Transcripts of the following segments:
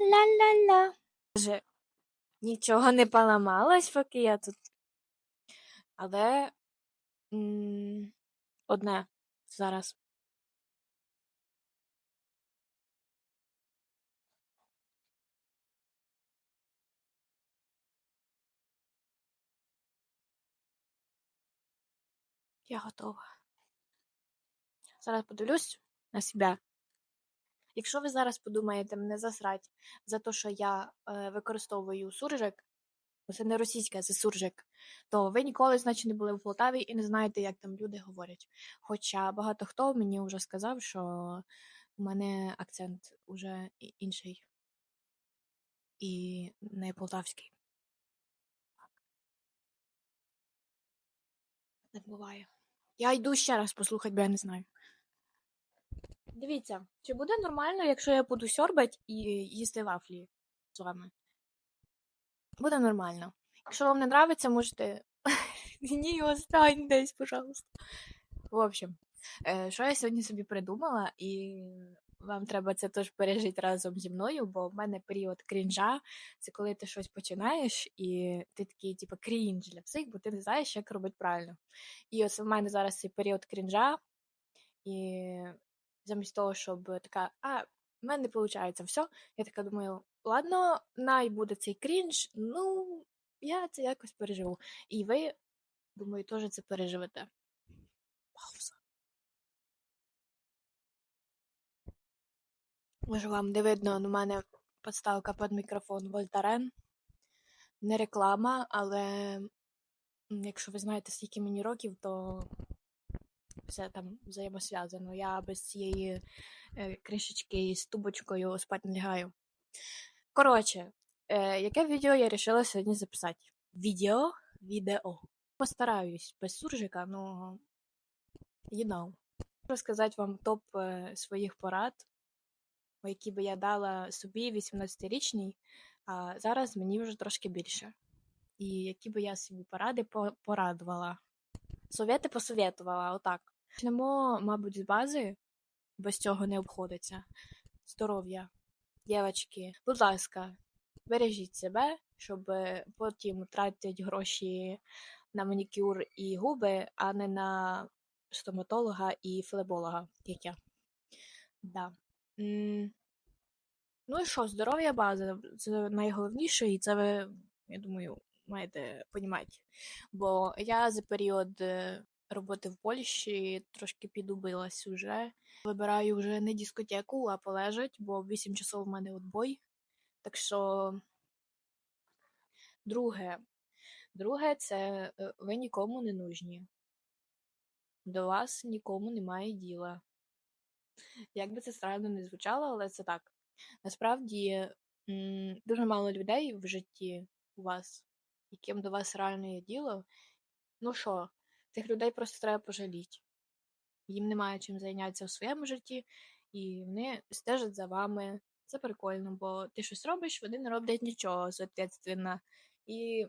Ла-ла-ла. Каже, нічого не поламалось, поки я тут. Але одне зараз. Я готова. Зараз подивлюсь на себе. Якщо ви зараз подумаєте мене засрать за те, що я е, використовую суржик, бо це не російське, це суржик, то ви ніколи, значить, не були в Полтаві і не знаєте, як там люди говорять. Хоча багато хто мені вже сказав, що у мене акцент уже інший і не полтавський. Так буває. Я йду ще раз послухати, бо я не знаю. Дивіться, чи буде нормально, якщо я буду сьорбать і їсти вафлі з вами? Буде нормально. Якщо вам не нравиться, можете мені остань десь, пожалуйста. В общем, е, що я сьогодні собі придумала, і вам треба це теж пережити разом зі мною, бо в мене період крінжа це коли ти щось починаєш, і ти такий, типу, крінж для всіх, бо ти не знаєш, як робити правильно. І ось в мене зараз цей період крінжа, і замість того, щоб така, а, в мене не виходить все, я така думаю, ладно, най буде цей крінж, ну, я це якось переживу. І ви, думаю, теж це переживете. Пауза. Може, вам не видно, у мене подставка під мікрофон Вольтарен. Не реклама, але якщо ви знаєте, скільки мені років, то все там взаємосв'язано. Я без цієї е, кришечки з тубочкою спати не лягаю. Коротше, е, яке відео я вирішила сьогодні записати? Відео? Відео. Постараюсь без суржика, ну you know. Розказати вам топ е, своїх порад, які би я дала собі 18-річній, а зараз мені вже трошки більше. І які би я собі поради порадувала. Совєти посовєтувала, отак. Почнемо, мабуть, з бази, без цього не обходиться. Здоров'я. Дівчатки, будь ласка, бережіть себе, щоб е, потім тратити гроші на манікюр і губи, а не на стоматолога і флеболога, як я. Да. Ну і що, здоров'я база, це найголовніше, і це ви, я думаю, маєте понімати. Бо я за період е, роботи в Польщі трошки підубилась уже. Вибираю вже не дискотеку, а полежать, бо в 8 часов в мене отбой. Так що, друге, друге, це е, ви нікому не нужні. До вас нікому немає діла. Як би це странно не звучало, але це так. Насправді дуже мало людей в житті у вас, яким до вас реально є діло. Ну що, цих людей просто треба пожаліти. Їм немає чим зайнятися в своєму житті, і вони стежать за вами. Це прикольно, бо ти щось робиш, вони не роблять нічого, соответственно. І,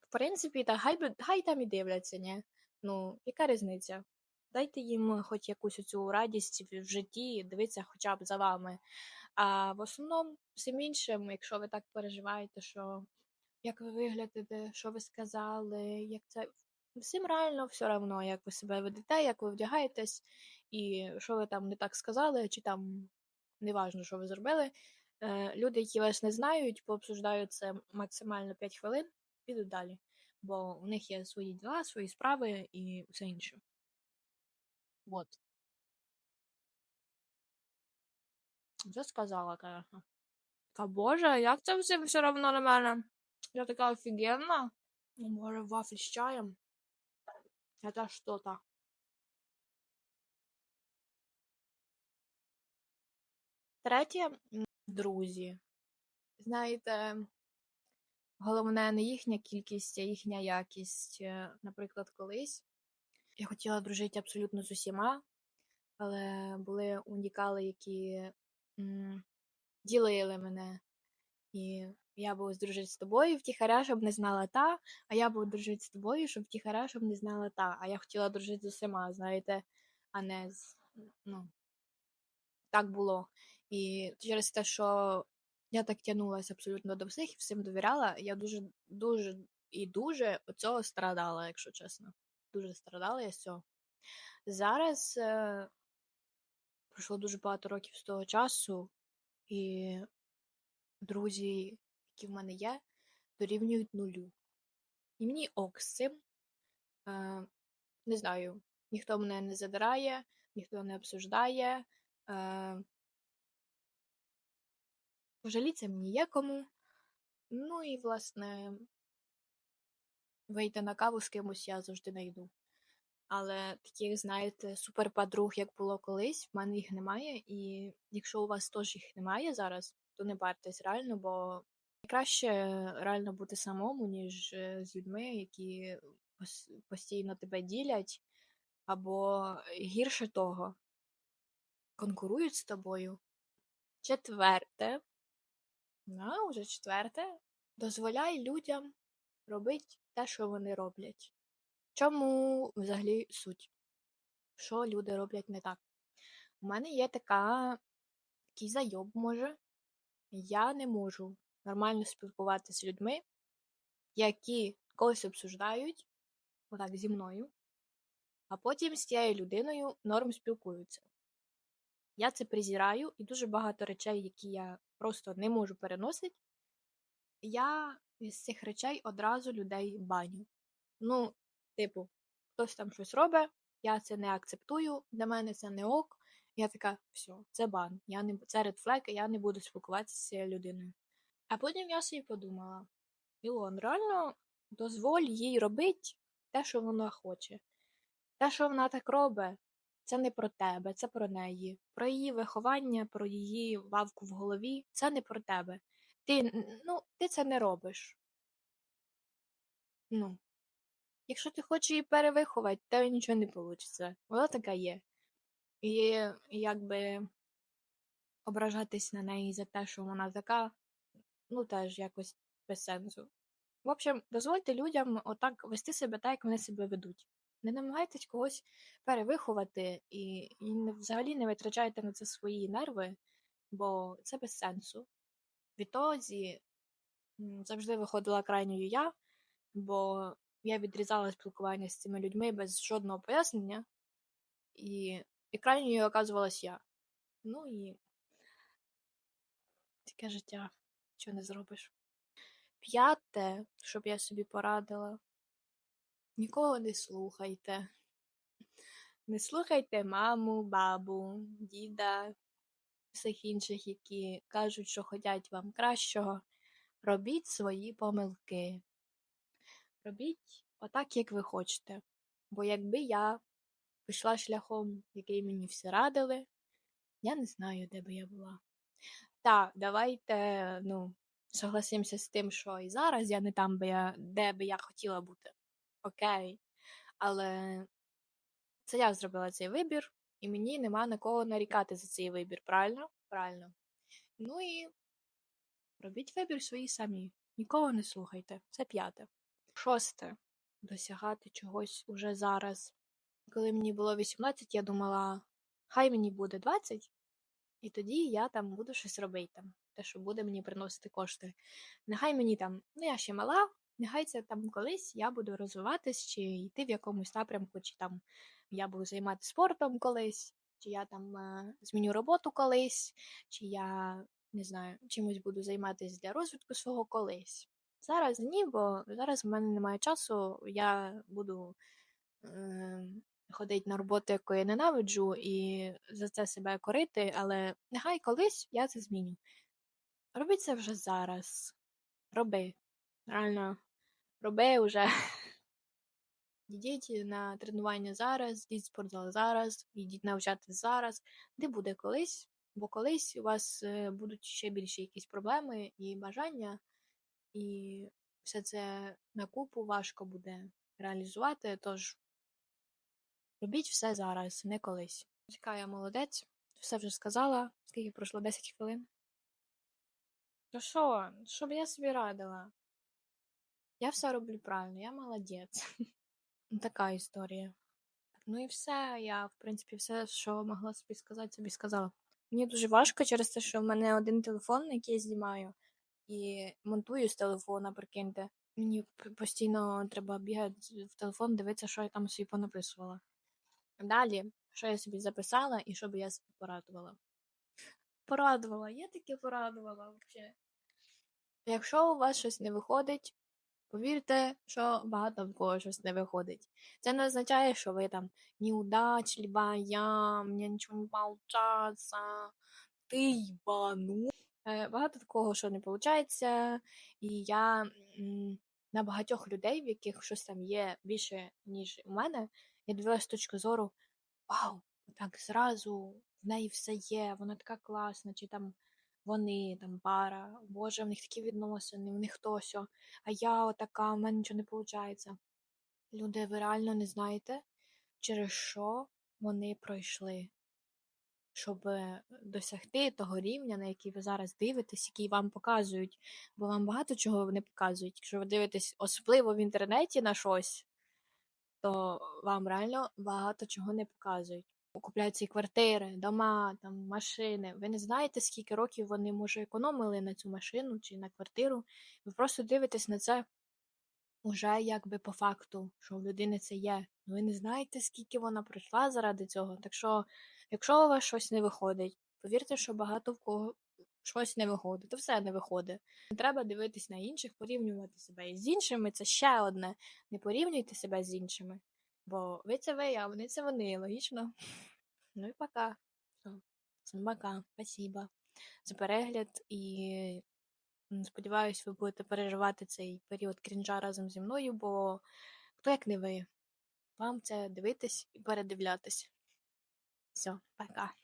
в принципі, та хай, хай там і дивляться, ні? Ну, яка різниця? Дайте їм хоч якусь цю радість в житті, дивитися хоча б за вами. А в основному, всім іншим, якщо ви так переживаєте, що як ви виглядите, що ви сказали, як це. Всім реально все одно, як ви себе ведете, як ви вдягаєтесь, і що ви там не так сказали, чи там неважно, що ви зробили. Е, люди, які вас не знають, пообсуждають це максимально 5 хвилин, підуть далі. Бо у них є свої діла, свої справи і все інше. Вот. Вже сказала, конечно. Та боже, як це всім все одно на мене? Я така офігенна. Ну, може, вафлі з чаєм? Это что-то. Третє друзі. Знаєте, головне не їхня кількість, а їхня якість. Е, Наприклад, колись я хотіла дружити абсолютно з усіма, але були унікали, які м, ділили мене. І я буду дружити з тобою втіхаря, щоб не знала та, а я буду дружити з тобою, щоб втіхаря, щоб не знала та. А я хотіла дружити з усіма, знаєте, а не з. Ну, так було. І через те, що я так тягнулася абсолютно до всіх і всім довіряла, я дуже, дуже і дуже цього страдала, якщо чесно. Дуже страдала я з цього. Зараз е, пройшло дуже багато років з того часу, і друзі, які в мене є, дорівнюють нулю. І мені ок з цим. Е, не знаю, ніхто мене не задирає, ніхто не обсуждає. Е, Пожаліться мені є кому. Ну і, власне, вийти на каву з кимось я завжди найду. Але таких, знаєте, суперподруг, як було колись, в мене їх немає. І якщо у вас теж їх немає зараз, то не бартесь реально, бо краще реально бути самому, ніж е, з людьми, які постійно тебе ділять, або гірше того, конкурують з тобою. Четверте, на, уже четверте, дозволяй людям робити те, що вони роблять. Чому взагалі суть? Що люди роблять не так? У мене є така такий зайоб, може. Я не можу нормально спілкуватися з людьми, які когось обсуждають, отак зі мною, а потім з тією людиною норм спілкуються. Я це презираю, і дуже багато речей, які я просто не можу переносити, я з цих речей одразу людей баню. Ну, типу, хтось там щось робить, я це не акцептую, для мене це не ок. Я така, все, це бан. Я не це редфлек, я не буду спілкуватися з цією людиною. А потім я собі подумала: Ілон, реально дозволь їй робити те, що вона хоче. Те, що вона так робить, це не про тебе, це про неї. Про її виховання, про її вавку в голові, це не про тебе. Ти, ну, ти це не робиш. Ну. Якщо ти хочеш її перевиховати, то нічого не вийде. Вона така є. І якби ображатись на неї за те, що вона така, ну теж якось без сенсу. В общем, дозвольте людям отак вести себе так, як вони себе ведуть. Не намагайтесь когось перевиховати і, і взагалі не витрачайте на це свої нерви, бо це без сенсу. Відтоді завжди виходила крайньою я, бо я відрізала спілкування з цими людьми без жодного пояснення, і, і крайньою оказувалась я. Ну і таке життя, що не зробиш. П'яте, щоб я собі порадила. Нікого не слухайте. Не слухайте маму, бабу, діда, всіх інших, які кажуть, що хочуть вам кращого. Робіть свої помилки. Робіть отак, як ви хочете. Бо якби я пішла шляхом, який мені всі радили, я не знаю, де би я була. Так, давайте, ну, согласимося з тим, що і зараз я не там, би я, де би я хотіла бути. Окей. Але це я зробила цей вибір, і мені нема на кого нарікати за цей вибір, правильно? Правильно. Ну і робіть вибір свої самі. Нікого не слухайте. Це п'яте. Шосте. Досягати чогось уже зараз. Коли мені було 18, я думала, хай мені буде 20, і тоді я там буду щось робити, там, те, що буде мені приносити кошти. Нехай мені там, ну я ще мала, нехай це там колись я буду розвиватись, чи йти в якомусь напрямку, чи там я буду займатися спортом колись, чи я там е, зміню роботу колись, чи я не знаю, чимось буду займатися для розвитку свого колись. Зараз ні, бо зараз в мене немає часу, я буду е, ходити на роботу, яку я ненавиджу, і за це себе корити, але нехай колись я це зміню. Робіть це вже зараз. Роби. Реально, роби вже. Йдіть на тренування зараз, йдіть в спортзал зараз, йдіть навчати зараз, де буде колись, бо колись у вас е, будуть ще більше якісь проблеми і бажання, і все це на купу важко буде реалізувати. Тож робіть все зараз, не колись. Чекаю, я молодець, все вже сказала, скільки пройшло 10 хвилин. То що, що б я собі радила? Я все роблю правильно, я молодець. Така історія. Ну і все. Я, в принципі, все, що могла собі сказати, собі сказала. Мені дуже важко через те, що в мене один телефон, який я знімаю, і монтую з телефона, прикиньте. Мені постійно треба бігати в телефон, дивитися, що я там собі понаписувала. Далі, що я собі записала і що би я собі порадувала. Порадувала, я таки порадувала взагалі. Якщо у вас щось не виходить, повірте, що багато в кого щось не виходить. Це не означає, що ви там неудачлива, я, мені нічого не получається, ти їбану. Е, Багато такого, що не виходить, і я на багатьох людей, в яких щось там є більше, ніж у мене, я дивилась з точки зору: Вау, так зразу в неї все є, вона така класна, чи там вони, там пара, Боже, в них такі відносини, в них тосьо, а я отака, в мене нічого не виходить. Люди, ви реально не знаєте, через що вони пройшли, щоб досягти того рівня, на який ви зараз дивитесь, який вам показують. Бо вам багато чого не показують. Якщо ви дивитесь особливо в інтернеті на щось, то вам реально багато чого не показують. Купляють ці квартири, дома, там, машини. Ви не знаєте, скільки років вони, може, економили на цю машину чи на квартиру. Ви просто дивитесь на це уже якби по факту, що в людини це є. Ну, Ви не знаєте, скільки вона пройшла заради цього. Так що, якщо у вас щось не виходить, повірте, що багато в кого щось не виходить, то все не виходить. Треба дивитись на інших, порівнювати себе із іншими. Це ще одне. Не порівнюйте себе з іншими. Бо ви це ви, а вони це вони, логічно. Ну і пока. Всім пока. Спасибо за перегляд і сподіваюсь, ви будете переживати цей період крінжа разом зі мною, бо хто як не ви, вам це дивитись і передивлятись. Все, пока.